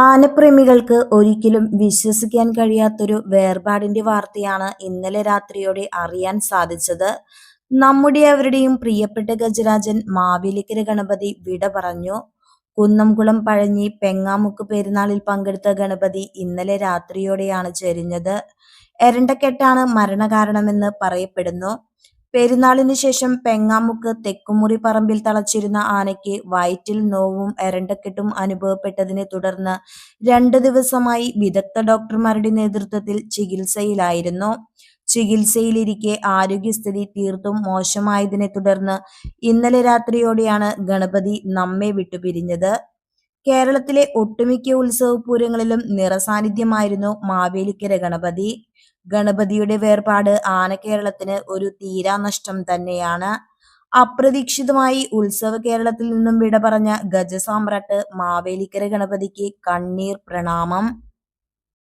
ആനപ്രേമികൾക്ക് ഒരിക്കലും വിശ്വസിക്കാൻ കഴിയാത്തൊരു വേർപാടിന്റെ വാർത്തയാണ് ഇന്നലെ രാത്രിയോടെ അറിയാൻ സാധിച്ചത്. നമ്മുടെ അവരുടെയും പ്രിയപ്പെട്ട ഗജരാജൻ മാവേലിക്കര ഗണപതി വിട പറഞ്ഞു. കുന്നംകുളം പഴഞ്ഞി പെങ്ങാമുക്ക് പെരുന്നാളിൽ പങ്കെടുത്ത ഗണപതി ഇന്നലെ രാത്രിയോടെയാണ് ചെരിഞ്ഞത്. എരണ്ടക്കെട്ടാണ് മരണകാരണമെന്ന് പറയപ്പെടുന്നു. പെരുന്നാളിന് ശേഷം പെങ്ങാമുക്ക് തെക്കുമുറി പറമ്പിൽ തളച്ചിരുന്ന ആനയ്ക്ക് വയറ്റിൽ നോവും എരണ്ടക്കെട്ടും അനുഭവപ്പെട്ടതിനെ തുടർന്ന് രണ്ട് ദിവസമായി വിദഗ്ധ ഡോക്ടർമാരുടെ നേതൃത്വത്തിൽ ചികിത്സയിലായിരുന്നു. ചികിത്സയിലിരിക്കെ ആരോഗ്യസ്ഥിതി തീർത്തും മോശമായതിനെ തുടർന്ന് ഇന്നലെ രാത്രിയോടെയാണ് ഗണപതി നമ്മെ വിട്ടുപിരിഞ്ഞത്. കേരളത്തിലെ ഒട്ടുമിക്ക ഉത്സവപൂരങ്ങളിലും നിറസാന്നിധ്യമായിരുന്നു മാവേലിക്കര ഗണപതി. ഗണപതിയുടെ വേർപാട് ആനക്കേരളത്തിന് ഒരു തീരാനഷ്ടം തന്നെയാണ്. അപ്രതീക്ഷിതമായി ഉത്സവ കേരളത്തിൽ നിന്നും വിട പറഞ്ഞ ഗജസാമ്രാട്ട് മാവേലിക്കര ഗണപതിക്ക് കണ്ണീർ പ്രണാമം.